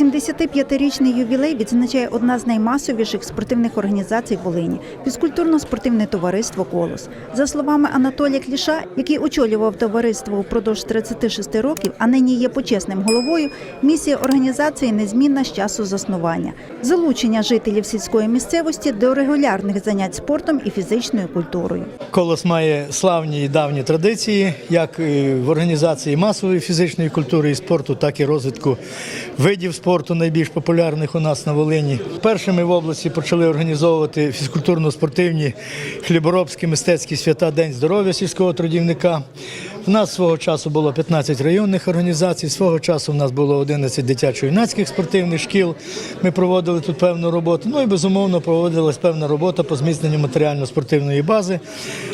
75-річний ювілей відзначає одна з наймасовіших спортивних організацій Волині фізкультурно-спортивне товариство Колос. За словами Анатолія Кліша, який очолював товариство впродовж 36 років, а нині є почесним головою. Місія організації незмінна з часу заснування, залучення жителів сільської місцевості до регулярних занять спортом і фізичною культурою. Колос має славні і давні традиції, як в організації масової фізичної культури і спорту, так і розвитку видів спорту, найбільш популярних у нас на Волині. Першими в області почали організовувати фізкультурно-спортивні хліборобські мистецькі свята День здоров'я сільського трудівника. В нас свого часу було 15 районних організацій, свого часу в нас було 11 дитячо-юнацьких спортивних шкіл. Ми проводили тут певну роботу. Ну і безумовно проводилась певна робота по зміцненню матеріально-спортивної бази.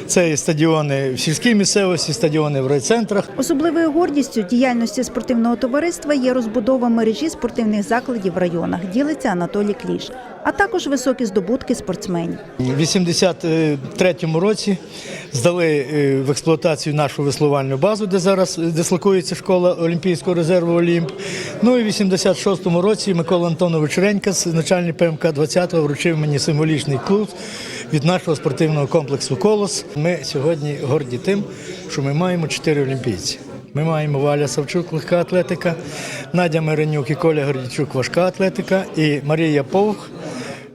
Це і стадіони в сільській місцевості, стадіони в райцентрах. Особливою гордістю діяльності спортивного товариства є розбудова мережі спортивних закладів в районах, ділиться Анатолій Кліш, а також високі здобутки спортсменів. У 83-му році здали е, в експлуатацію нашу веслувальну базу, де зараз дислокується школа Олімпійського резерву Олімп. Ну і в 86-му році Микола Антонович Ренькас, начальник ПМК 20-го, вручив мені символічний клуб від нашого спортивного комплексу Колос. Ми сьогодні горді тим, що ми маємо чотири олімпійці. Ми маємо Валя Савчук, легка атлетика, Надя Миренюк і Коля Гордійчук, важка атлетика, і Марія Повх.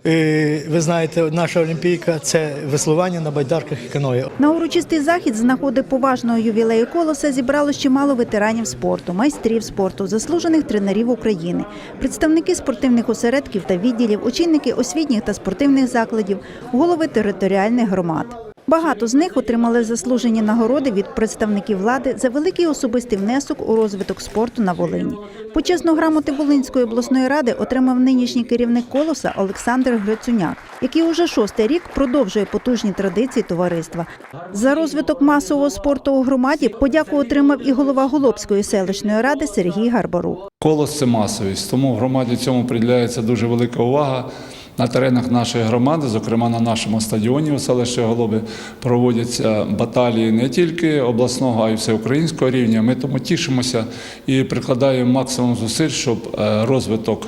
Е, Ви знаєте, наша олімпійка це веслування на байдарках і каної. На урочистий захід з нагоди поважного ювілею колоса зібрало чимало ветеранів спорту, майстрів спорту, заслужених тренерів України, представники спортивних осередків та відділів, очільники освітніх та спортивних закладів, голови територіальних громад. Багато з них отримали заслужені нагороди від представників влади за великий особистий внесок у розвиток спорту на Волині. Почесну грамоти Волинської обласної ради отримав нинішній керівник колоса Олександр Грицуняк, який уже шостий рік продовжує потужні традиції товариства. За розвиток масового спорту у громаді подяку отримав і голова Голобської селищної ради Сергій Гарбарук. Колос це масовість, тому громаді цьому приділяється дуже велика увага. На теренах нашої громади, зокрема на нашому стадіоні у селищі Голоби, проводяться баталії не тільки обласного, а й всеукраїнського рівня. Ми тому тішимося і прикладаємо максимум зусиль, щоб е, розвиток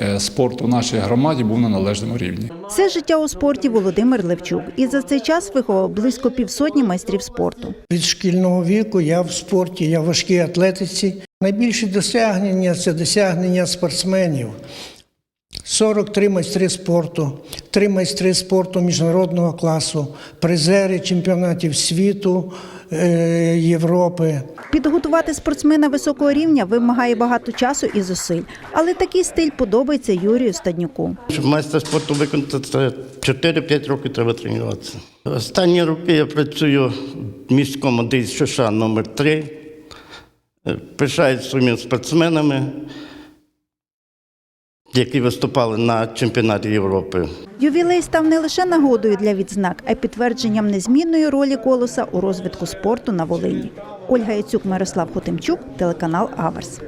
е, спорту нашій громаді був на належному рівні. Все життя у спорті Володимир Левчук. І за цей час виховав близько півсотні майстрів спорту. Від шкільного віку я в спорті, я в важкій атлетиці. Найбільші досягнення це досягнення спортсменів. 43 майстри спорту, 3 майстри спорту міжнародного класу, призери чемпіонатів світу, е, Європи. Підготувати спортсмена високого рівня вимагає багато часу і зусиль, але такий стиль подобається Юрію Стаднюку. Щоб майстер спорту виконати, це 4-5 років треба тренуватися. Останні роки я працюю в міському ДІС США номер 3 Пишаюсь своїми спортсменами, які виступали на чемпіонаті Європи. Ювілей став не лише нагодою для відзнак, а й підтвердженням незмінної ролі колоса у розвитку спорту на Волині. Ольга Яцюк, Мирослав Хотимчук, телеканал Аверс.